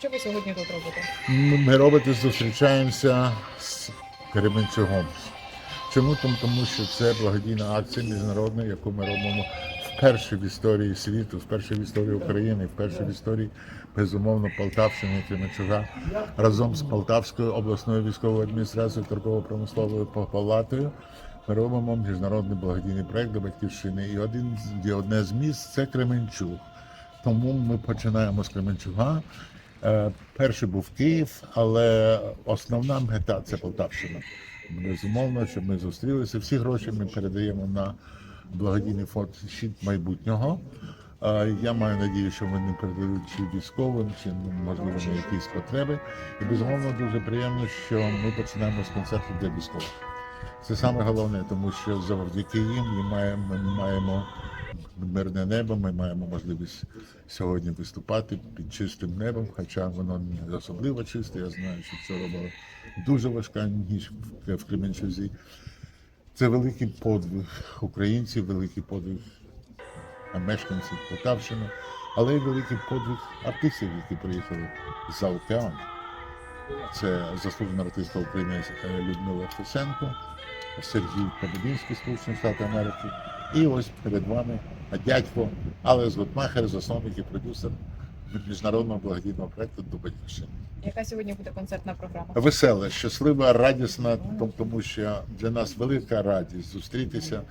Що ви сьогодні тут робите? Ми робити зустрічаємося з Кременчугом. Чому? Тому, що це благодійна акція міжнародна, яку ми робимо вперше в історії світу, вперше в історії України, вперше в історії безумовно Полтавщини Кременчуга разом з Полтавською обласною військовою адміністрацією торгово-промисловою палатою. Ми робимо міжнародний благодійний проект до батьківщини. І один і одне з міст це Кременчуг. Тому ми починаємо з Кременчуга. Е, Перший був Київ, але основна мета це Полтавщина. Безумовно, щоб ми зустрілися. Всі гроші ми передаємо на благодійний фонд «Щит майбутнього. Е, Я маю надію, що вони передадуть чи військовим, чи ну, можливо на якісь потреби. І безумовно дуже приємно, що ми починаємо з концерту для військових. Це саме головне, тому що завдяки їм ми маємо, ми маємо мирне небо, ми маємо можливість сьогодні виступати під чистим небом, хоча воно не особливо чисте. Я знаю, що це робила дуже важка ніч в- Кременчузі. Це великий подвиг українців, великий подвиг мешканців Полтавщини, але й великий подвиг артистів, які приїхали за океану. Це заслужена артистка України е, Людмила Фесенко, Сергій Кабединський, Сполучені Штати Америки. І ось перед вами дядько Алес Гутмахер, засновник і продюсер міжнародного благодійного проекту до батьківщини. Яка сьогодні буде концертна програма? Весела, щаслива, радісна, тому що для нас велика радість зустрітися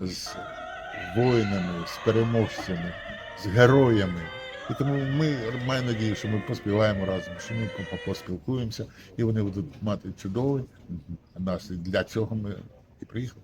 з воїнами, з переможцями, з героями. І тому ми маємо надію, що ми поспіваємо разом, що ми по- по- поспілкуємося, і вони будуть мати чудовий настрій. Для цього ми і приїхали.